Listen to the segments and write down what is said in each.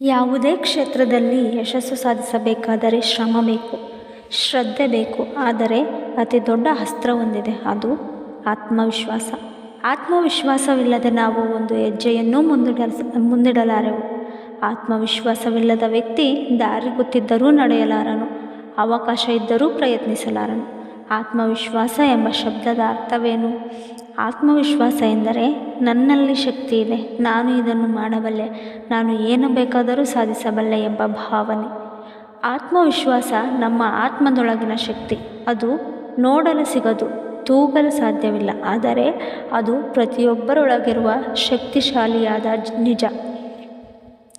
ಯಾವುದೇ ಕ್ಷೇತ್ರದಲ್ಲಿ ಯಶಸ್ಸು ಸಾಧಿಸಬೇಕಾದರೆ ಶ್ರಮ ಬೇಕು, ಶ್ರದ್ಧೆ ಬೇಕು, ಆದರೆ ಅತಿ ದೊಡ್ಡ ಅಸ್ತ್ರ ಹೊಂದಿದೆ, ಅದು ಆತ್ಮವಿಶ್ವಾಸ. ಆತ್ಮವಿಶ್ವಾಸವಿಲ್ಲದೆ ನಾವು ಒಂದು ಹೆಜ್ಜೆಯನ್ನು ಮುಂದಿಡಲು, ಮುಂದಿಡಲಾರೆವು. ಆತ್ಮವಿಶ್ವಾಸವಿಲ್ಲದ ವ್ಯಕ್ತಿ ದಾರಿ ಗೊತ್ತಿದ್ದರೂ ನಡೆಯಲಾರನು, ಅವಕಾಶ ಇದ್ದರೂ ಪ್ರಯತ್ನಿಸಲಾರನು. ಆತ್ಮವಿಶ್ವಾಸ ಎಂಬ ಶಬ್ದದ ಅರ್ಥವೇನು? ಆತ್ಮವಿಶ್ವಾಸ ಎಂದರೆ ನನ್ನಲ್ಲಿ ಶಕ್ತಿ ಇದೆ. ನಾನು ಇದನ್ನು ಮಾಡಬಲ್ಲೆ. ನಾನು ಏನು ಬೇಕಾದರೂ ಸಾಧಿಸಬಲ್ಲೆ ಎಂಬ ಭಾವನೆ. ಆತ್ಮವಿಶ್ವಾಸ ನಮ್ಮ ಆತ್ಮದೊಳಗಿನ ಶಕ್ತಿ. ಅದು ನೋಡಲು ಸಿಗದು ತೂಗಲು ಸಾಧ್ಯವಿಲ್ಲ. ಆದರೆ ಅದು ಪ್ರತಿಯೊಬ್ಬರೊಳಗಿರುವ ಶಕ್ತಿಶಾಲಿಯಾದ ನಿಜ.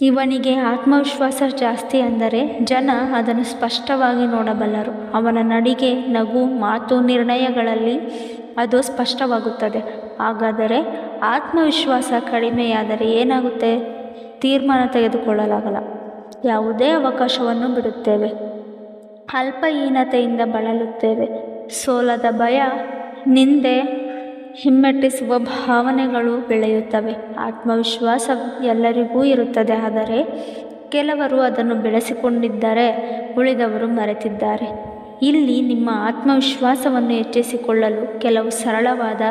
ಇವನಿಗೆ ಆತ್ಮವಿಶ್ವಾಸ ಜಾಸ್ತಿ ಅಂದರೆ ಜನ ಅದನ್ನು ಸ್ಪಷ್ಟವಾಗಿ ನೋಡಬಲ್ಲರು. ಅವನ ನಡಿಗೆ, ನಗು, ಮಾತು, ನಿರ್ಣಯಗಳಲ್ಲಿ ಅದು ಸ್ಪಷ್ಟವಾಗುತ್ತದೆ. ಹಾಗಾದರೆ ಆತ್ಮವಿಶ್ವಾಸ ಕಡಿಮೆಯಾದರೆ ಏನಾಗುತ್ತೆ? ತೀರ್ಮಾನ ತೆಗೆದುಕೊಳ್ಳಲಾಗಲ್ಲ. ಯಾವುದೇ ಅವಕಾಶವನ್ನು ಬಿಡುತ್ತೇವೆ. ಅಲ್ಪಹೀನತೆಯಿಂದ ಬಳಲುತ್ತೇವೆ. ಸೋಲದ ಭಯ, ನಿಂದೆ, ಹಿಮ್ಮೆಟ್ಟಿಸುವ ಭಾವನೆಗಳು ಬೆಳೆಯುತ್ತವೆ. ಆತ್ಮವಿಶ್ವಾಸ ಎಲ್ಲರಿಗೂ ಇರುತ್ತದೆ. ಆದರೆ ಕೆಲವರು ಅದನ್ನು ಬೆಳೆಸಿಕೊಂಡಿದ್ದರೆ ಉಳಿದವರು ಮರೆತಿದ್ದಾರೆ. ಇಲ್ಲಿ ನಿಮ್ಮ ಆತ್ಮವಿಶ್ವಾಸವನ್ನು ಹೆಚ್ಚಿಸಿಕೊಳ್ಳಲು ಕೆಲವು ಸರಳವಾದ,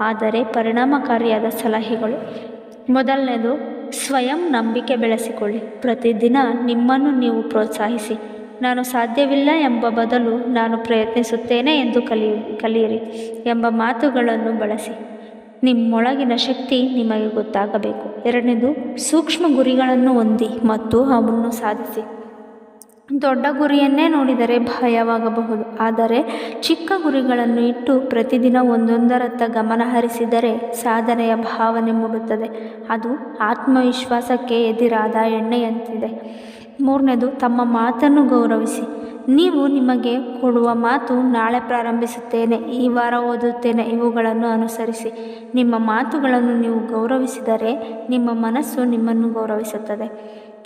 ಆದರೆ ಪರಿಣಾಮಕಾರಿಯಾದ ಸಲಹೆಗಳು. ಮೊದಲನೇದು ಸ್ವಯಂ ನಂಬಿಕೆ ಬೆಳೆಸಿಕೊಳ್ಳಿ. ಪ್ರತಿದಿನ ನಿಮ್ಮನ್ನು ನೀವು ಪ್ರೋತ್ಸಾಹಿಸಿ. ನಾನು ಸಾಧ್ಯವಿಲ್ಲ ಎಂಬ ಬದಲು ನಾನು ಪ್ರಯತ್ನಿಸುತ್ತೇನೆ ಎಂದು ಕಲಿಯ ಕಲಿಯಿರಿ ಎಂಬ ಮಾತುಗಳನ್ನು ಬಳಸಿ. ನಿಮ್ಮೊಳಗಿನ ಶಕ್ತಿ ನಿಮಗೆ ಗೊತ್ತಾಗಬೇಕು. ಎರಡನೇದು, ಸೂಕ್ಷ್ಮ ಗುರಿಗಳನ್ನು ಹೊಂದಿ ಮತ್ತು ಅವನ್ನು ಸಾಧಿಸಿ. ದೊಡ್ಡ ಗುರಿಯನ್ನೇ ನೋಡಿದರೆ ಭಯವಾಗಬಹುದು. ಆದರೆ ಚಿಕ್ಕ ಗುರಿಗಳನ್ನು ಇಟ್ಟು ಪ್ರತಿದಿನ ಒಂದೊಂದರತ್ತ ಗಮನ ಹರಿಸಿದರೆ ಸಾಧನೆಯ ಭಾವನೆ ಮೂಡುತ್ತದೆ ಅದು ಆತ್ಮವಿಶ್ವಾಸಕ್ಕೆ ಎದುರಾದ ಎಣ್ಣೆಯಂತಿದೆ. ಮೂರನೇದು, ತಮ್ಮ ಮಾತನ್ನು ಗೌರವಿಸಿ. ನೀವು ನಿಮಗೆ ಕೊಡುವ ಮಾತು ನಾಳೆ ಪ್ರಾರಂಭಿಸುತ್ತೇನೆ, ಈ ವಾರ ಓದುತ್ತೇನೆ, ಇವುಗಳನ್ನು ಅನುಸರಿಸಿ. ನಿಮ್ಮ ಮಾತುಗಳನ್ನು ನೀವು ಗೌರವಿಸಿದರೆ ನಿಮ್ಮ ಮನಸ್ಸು ನಿಮ್ಮನ್ನು ಗೌರವಿಸುತ್ತದೆ.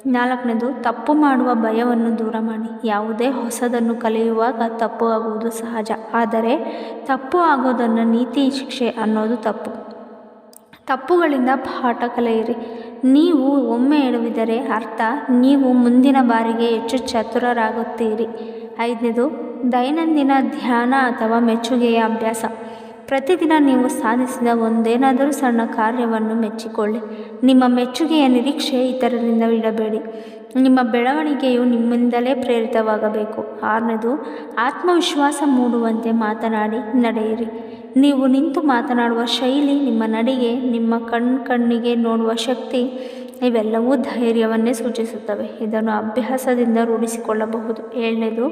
ನಾಲ್ಕನೇದು ತಪ್ಪು ಮಾಡುವ ಭಯವನ್ನು ದೂರ ಮಾಡಿ. ಯಾವುದೇ ಹೊಸದನ್ನು ಕಲಿಯುವಾಗ ತಪ್ಪು ಆಗುವುದು ಸಹಜ. ಆದರೆ ತಪ್ಪು ಆಗೋದನ್ನು ನೀತಿ ಶಿಕ್ಷೆ ಅನ್ನೋದು ತಪ್ಪು. ತಪ್ಪುಗಳಿಂದ ಪಾಠ ಕಲಿಯಿರಿ. ನೀವು ಒಮ್ಮೆ ಎಡವಿದರೆ ಅರ್ಥ, ನೀವು ಮುಂದಿನ ಬಾರಿಗೆ ಹೆಚ್ಚು ಚತುರರಾಗುತ್ತೀರಿ. ಐದನೇದು, ದೈನಂದಿನ ಧ್ಯಾನ ಅಥವಾ ಮೆಚ್ಚುಗೆಯ ಅಭ್ಯಾಸ. ಪ್ರತಿದಿನ ನೀವು ಸಾಧಿಸಿದ ಒಂದೇನಾದರೂ ಸಣ್ಣ ಕಾರ್ಯವನ್ನು ಮೆಚ್ಚಿಕೊಳ್ಳಿ. ನಿಮ್ಮ ಮೆಚ್ಚುಗೆಯ ನಿರೀಕ್ಷೆ ಇತರರಿಂದ ಇಡಬೇಡಿ ನಿಮ್ಮ ಬೆಳವಣಿಗೆಯು ನಿಮ್ಮಿಂದಲೇ ಪ್ರೇರಿತವಾಗಬೇಕು. ಆರನೇದು, ಆತ್ಮವಿಶ್ವಾಸ ಮೂಡುವಂತೆ ಮಾತನಾಡಿ ನಡೆಯಿರಿ. ನೀವು ನಿಂತು ಮಾತನಾಡುವ ಶೈಲಿ, ನಿಮ್ಮ ನಡಿಗೆ, ನಿಮ್ಮ ಕಣ್ ಕಣ್ಣಿಗೆ ನೋಡುವ ಶಕ್ತಿ, ಇವೆಲ್ಲವೂ ಧೈರ್ಯವನ್ನೇ ಸೂಚಿಸುತ್ತವೆ. ಇದನ್ನು ಅಭ್ಯಾಸದಿಂದ ರೂಢಿಸಿಕೊಳ್ಳಬಹುದು. ಏಳನೇದು,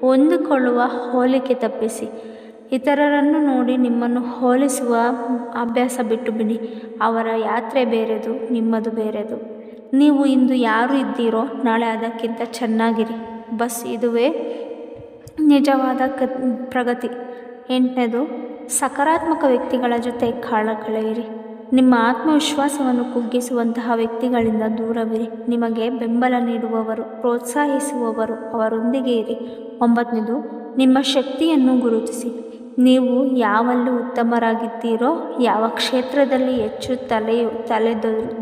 ಹೊಂದಿಕೊಳ್ಳುವ ಹೋಲಿಕೆ ತಪ್ಪಿಸಿ. ಇತರರನ್ನು ನೋಡಿ ನಿಮ್ಮನ್ನು ಹೋಲಿಸುವ ಅಭ್ಯಾಸ ಬಿಟ್ಟು ಬಿಡಿ ಅವರ ಯಾತ್ರೆ ಬೇರೆದು, ನಿಮ್ಮದು ಬೇರೆದು. ನೀವು ಇಂದು ಯಾರು ಇದ್ದೀರೋ ನಾಳೆ ಅದಕ್ಕಿಂತ ಚೆನ್ನಾಗಿರಿ. ಬಸ್ ಇದುವೇ ನಿಜವಾದ ಕ ಪ್ರಗತಿ. ಎಂಟನೇದು, ಸಕಾರಾತ್ಮಕ ವ್ಯಕ್ತಿಗಳ ಜೊತೆ ಕಾಳ ಕಳೆಯಿರಿ ನಿಮ್ಮ ಆತ್ಮವಿಶ್ವಾಸವನ್ನು ಕುಗ್ಗಿಸುವಂತಹ ವ್ಯಕ್ತಿಗಳಿಂದ ದೂರವಿರಿ. ನಿಮಗೆ ಬೆಂಬಲ ನೀಡುವವರು, ಪ್ರೋತ್ಸಾಹಿಸುವವರು ಅವರೊಂದಿಗೆ ಇರಿ. ಒಂಬತ್ತನೇದು ನಿಮ್ಮ ಶಕ್ತಿಯನ್ನು ಗುರುತಿಸಿ. ನೀವು ಯಾವಲ್ಲಿ ಉತ್ತಮರಾಗಿದ್ದೀರೋ, ಯಾವ ಕ್ಷೇತ್ರದಲ್ಲಿ ಹೆಚ್ಚು ತಲೆ ತಲೆ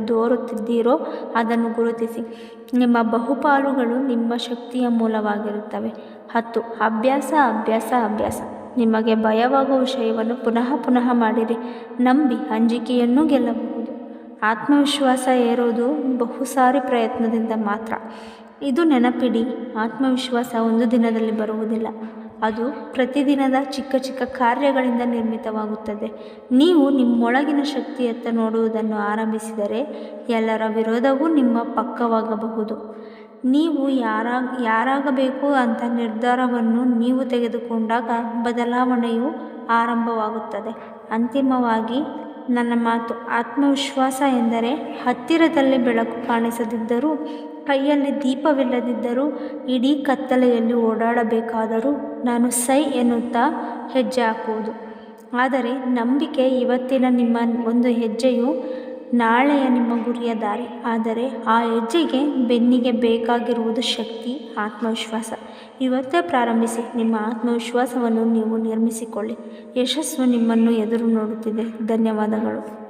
ದೋರುತ್ತಿದ್ದೀರೋ ಅದನ್ನು ಗುರುತಿಸಿ. ನಿಮ್ಮ ಬಹುಪಾಲುಗಳು ನಿಮ್ಮ ಶಕ್ತಿಯ ಮೂಲವಾಗಿರುತ್ತವೆ. ಹತ್ತು, ಅಭ್ಯಾಸ ಅಭ್ಯಾಸ ಅಭ್ಯಾಸ. ನಿಮಗೆ ಭಯವಾಗುವ ವಿಷಯವನ್ನು ಪುನಃ ಪುನಃ ಮಾಡಿರಿ. ನಂಬಿ ಅಂಜಿಕೆಯನ್ನು ಗೆಲ್ಲಬಹುದು. ಆತ್ಮವಿಶ್ವಾಸ ಏರೋದು ಬಹುಸಾರಿ ಪ್ರಯತ್ನದಿಂದ ಮಾತ್ರ. ಇದು ನೆನಪಿಡಿ, ಆತ್ಮವಿಶ್ವಾಸ ಒಂದು ದಿನದಲ್ಲಿ ಬರುವುದಿಲ್ಲ. ಅದು ಪ್ರತಿದಿನದ ಚಿಕ್ಕ ಚಿಕ್ಕ ಕಾರ್ಯಗಳಿಂದ ನಿರ್ಮಿತವಾಗುತ್ತದೆ. ನೀವು ನಿಮ್ಮೊಳಗಿನ ಶಕ್ತಿಯತ್ತ ನೋಡುವುದನ್ನು ಆರಂಭಿಸಿದರೆ ಎಲ್ಲರ ವಿರೋಧವೂ ನಿಮ್ಮ ಪಕ್ಕವಾಗಬಹುದು. ನೀವು ಯಾರಾಗ, ಯಾರಾಗಬೇಕು ಅಂತ ನಿರ್ಧಾರವನ್ನು ನೀವು ತೆಗೆದುಕೊಂಡಾಗ ಬದಲಾವಣೆಯು ಆರಂಭವಾಗುತ್ತದೆ. ಅಂತಿಮವಾಗಿ, ನನ್ನ ಮಾತು ಆತ್ಮವಿಶ್ವಾಸ ಎಂದರೆ ಹತ್ತಿರದಲ್ಲಿ ಬೆಳಕು ಕಾಣಿಸದಿದ್ದರೂ ಕೈಯಲ್ಲಿ ದೀಪವಿಲ್ಲದಿದ್ದರೂ ಇಡೀ ಕತ್ತಲೆಯಲ್ಲಿ ಓಡಾಡಬೇಕಾದರೂ ನಾನು ಸೈ ಎನ್ನುತ್ತಾ ಹೆಜ್ಜೆ ಹಾಕುವುದು. ಆದರೆ ನಂಬಿಕೆ ಇವತ್ತಿನ ನಿಮ್ಮ ಒಂದು ಹೆಜ್ಜೆಯು ನಾಳೆಯ ನಿಮ್ಮ ಗುರಿಯ ದಾರಿ. ಆದರೆ ಆ ಹೆಜ್ಜೆಗೆ ಬೆನ್ನಿಗೆ ಬೇಕಾಗಿರುವುದು ಶಕ್ತಿ, ಆತ್ಮವಿಶ್ವಾಸ. ಇವತ್ತೇ ಪ್ರಾರಂಭಿಸಿ. ನಿಮ್ಮ ಆತ್ಮವಿಶ್ವಾಸವನ್ನು ನೀವು ನಿರ್ಮಿಸಿಕೊಳ್ಳಿ. ಯಶಸ್ಸು ನಿಮ್ಮನ್ನು ಎದುರು ನೋಡುತ್ತಿದೆ. ಧನ್ಯವಾದಗಳು.